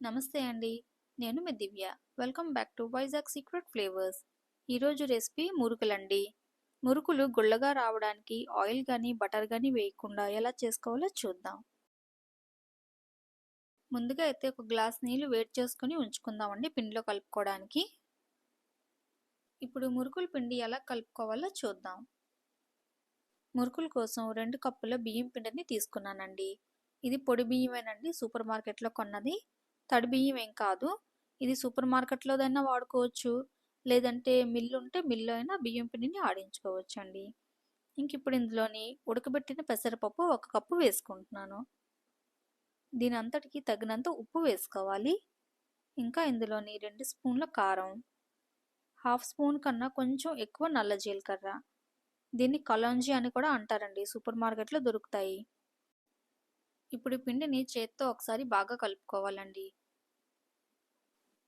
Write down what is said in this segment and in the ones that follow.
నమస్తే అండి. నేను మీ Divya. Welcome back to Vizag secret flavours. ఈరోజు రెసిపీ మురుకులండి. మురుకులు గుళ్ళగా రావడానికి ఆయిల్ కానీ బటర్ కానీ వేయకుండా ఎలా చేసుకోవాలో చూద్దాం. ముందుగా అయితే ఒక గ్లాస్ నీళ్ళు వేడి చేసుకుని ఉంచుకుందామండి పిండిలో కలుపుకోవడానికి. ఇప్పుడు మురుకుల పిండి ఎలా కలుపుకోవాలో చూద్దాం. మురుకుల కోసం రెండు కప్పుల బియ్యం పిండిని తీసుకున్నానండి. ఇది పొడి బియ్యమేనండి. సూపర్ మార్కెట్లో కొన్నది. తడి బియ్యం ఏం కాదు. ఇది సూపర్ మార్కెట్లోదైనా వాడుకోవచ్చు. లేదంటే మిల్లు ఉంటే మిల్లు అయినా బియ్యం పిండిని ఆడించుకోవచ్చు అండి ఇంక ఇప్పుడు ఇందులోని ఉడకబెట్టిన పెసరపప్పు ఒక కప్పు వేసుకుంటున్నాను. దీని అంతటికి తగినంత ఉప్పు వేసుకోవాలి. ఇంకా ఇందులోని రెండు స్పూన్ల కారం. హాఫ్ స్పూన్ కన్నా కొంచెం ఎక్కువ నల్ల జీలకర్ర. దీన్ని కలాంజీ అని కూడా అంటారండి. సూపర్ మార్కెట్లో దొరుకుతాయి. ఇప్పుడు పిండిని చేత్తో ఒకసారి బాగా కలుపుకోవాలండి.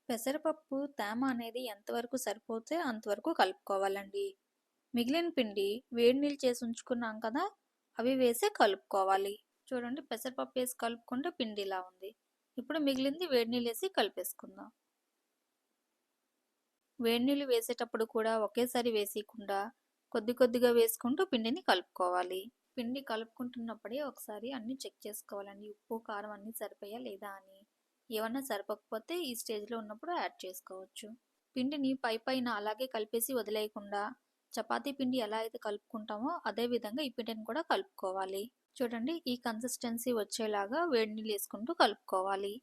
పెసరపప్పు తేమ అనేది ఎంతవరకు సరిపోతే అంతవరకు కలుపుకోవాలండి. మిగిలిన పిండి వేడి నీళ్ళు చేసి ఉంచుకున్నాం కదా అవి వేసే కలుపుకోవాలి. చూడండి పెసరపప్పు వేసి కలుపుకుంటే పిండి ఇలా ఉంది. ఇప్పుడు మిగిలింది వేడి నీళ్ళు వేసి కలిపేసుకుందాం. వేడి నీళ్ళు వేసేటప్పుడు కూడా ఒకేసారి వేసేయకుండా కొద్ది కొద్దిగా వేసుకుంటూ పిండిని కలుపుకోవాలి. పిండి కలుపుకుంటున్నప్పుడే ఒకసారి అన్ని చెక్ చేసుకోవాలండి ఉప్పు కారం అన్నీ సరిపోయా లేదా అని. ఏమన్నా సరిపోకపోతే ఈ స్టేజ్లో ఉన్నప్పుడు యాడ్ చేసుకోవచ్చు. పిండిని పై పైన అలాగే కలిపేసి వదిలేయకుండా చపాతీ పిండి ఎలా అయితే కలుపుకుంటామో అదే విధంగా ఈ పిండిని కూడా కలుపుకోవాలి. చూడండి ఈ కన్సిస్టెన్సీ వచ్చేలాగా వేడి నీళ్ళు వేసుకుంటూ కలుపుకోవాలి.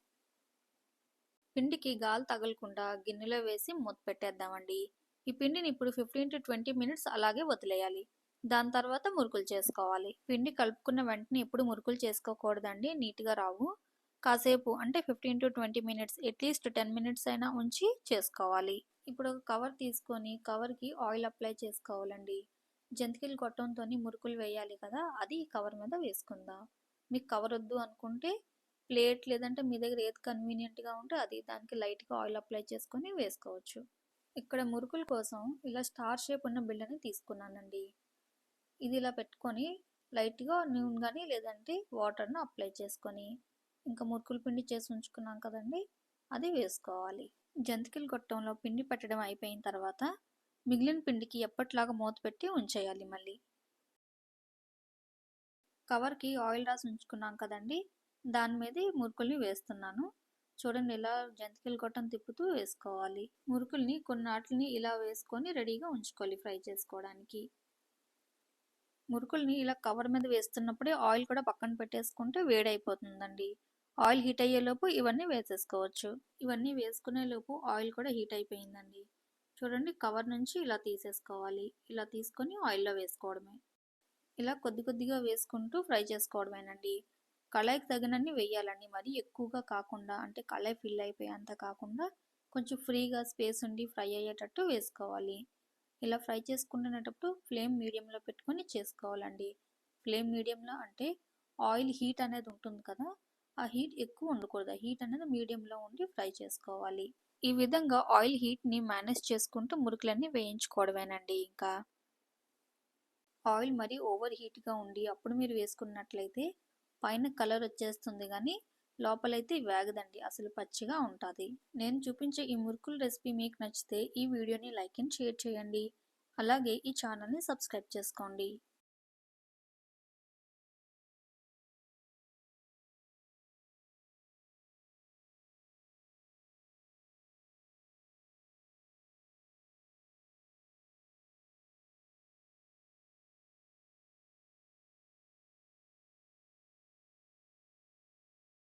పిండికి గాలి తగలకుండా గిన్నెలో వేసి మూత పెట్టేద్దామండి. ఈ పిండిని ఇప్పుడు ఫిఫ్టీన్ టు ట్వంటీ మినిట్స్ అలాగే వదిలేయాలి. దాని తర్వాత మురుకులు చేసుకోవాలి. పిండి కలుపుకున్న వెంటనే ఎప్పుడు మురుకులు చేసుకోకూడదండి నీట్గా రావు. కాసేపు అంటే fifteen to twenty minutes at least ten minutes అయినా ఉంచి చేసుకోవాలి. ఇప్పుడు ఒక కవర్ తీసుకొని కవర్కి ఆయిల్ అప్లై చేసుకోవాలండి. జంతికలు గొట్టంతో మురుకులు వేయాలి కదా అది కవర్ మీద వేసుకుందాం. మీకు కవర్ వద్దు అనుకుంటే ప్లేట్ లేదంటే మీ దగ్గర ఏది కన్వీనియంట్గా ఉంటే అది దానికి లైట్గా ఆయిల్ అప్లై చేసుకొని వేసుకోవచ్చు. ఇక్కడ మురుకుల కోసం ఇలా స్టార్ షేప్ ఉన్న బిళ్ళని తీసుకున్నానండి. ఇది ఇలా పెట్టుకొని లైట్గా నూనె కానీ లేదంటే వాటర్ను అప్లై చేసుకొని ఇంకా మురుకుల పిండి చేసి ఉంచుకున్నాం కదండి. అది వేసుకోవాలి. జంతికల గొట్టంలో పిండి పెట్టడం అయిపోయిన తర్వాత మిగిలిన పిండికి ఎప్పటిలాగా మూత పెట్టి ఉంచేయాలి మళ్ళీ. కవర్కి ఆయిల్ రాసి ఉంచుకున్నాం కదండి. దాని మీద మురుకుల్ని వేస్తున్నాను. చూడండి ఇలా జంతికల గొట్టం తిప్పుతూ వేసుకోవాలి. మురుకుల్ని కొన్నాటిని ఇలా వేసుకొని రెడీగా ఉంచుకోవాలి ఫ్రై చేసుకోవడానికి. మురుకుల్ని ఇలా కవర్ మీద వేస్తున్నప్పుడే ఆయిల్ కూడా పక్కన పెట్టేసుకుంటే వేడైపోతుందండి. ఆయిల్ హీట్ అయ్యేలోపు ఇవన్నీ వేసేసుకోవచ్చు. ఇవన్నీ వేసుకునే లోపు ఆయిల్ కూడా హీట్ అయిపోయిందండి. చూడండి కవర్ నుంచి ఇలా తీసేసుకోవాలి. ఇలా తీసుకొని ఆయిల్లో వేసుకోవడమే. ఇలా కొద్ది కొద్దిగా వేసుకుంటూ ఫ్రై చేసుకోవడమేనండి. కళాయికి తగినన్ని వేయాలండి. మరి ఎక్కువగా కాకుండా అంటే కళాయి ఫిల్ అయిపోయేంత కాకుండా కొంచెం ఫ్రీగా స్పేస్ ఉండి ఫ్రై అయ్యేటట్టు వేసుకోవాలి. ఇలా ఫ్రై చేసుకునేటప్పుడు ఫ్లేమ్ మీడియంలో పెట్టుకొని చేసుకోవాలండి. ఫ్లేమ్ మీడియంలో అంటే ఆయిల్ హీట్ అనేది ఉంటుంది కదా ఆ హీట్ ఎక్కువ ఉండకూడదు. హీట్ అనేది మీడియంలో ఉండి ఫ్రై చేసుకోవాలి. ఈ విధంగా ఆయిల్ హీట్ని మేనేజ్ చేసుకుంటూ మురుకులన్నీ వేయించుకోవడమేనండి ఇంకా. ఆయిల్ మరి ఓవర్ హీట్గా ఉండి అప్పుడు మీరు వేసుకున్నట్లయితే పైన కలర్ వచ్చేస్తుంది కానీ లోపలైతే వేగదండి. అసలు పచ్చిగా ఉంటుంది. నేను చూపించే ఈ మురుకుల రెసిపీ మీకు నచ్చితే ఈ వీడియోని లైక్ అండ్ షేర్ చేయండి. అలాగే ఈ ఛానల్ని సబ్స్క్రైబ్ చేసుకోండి.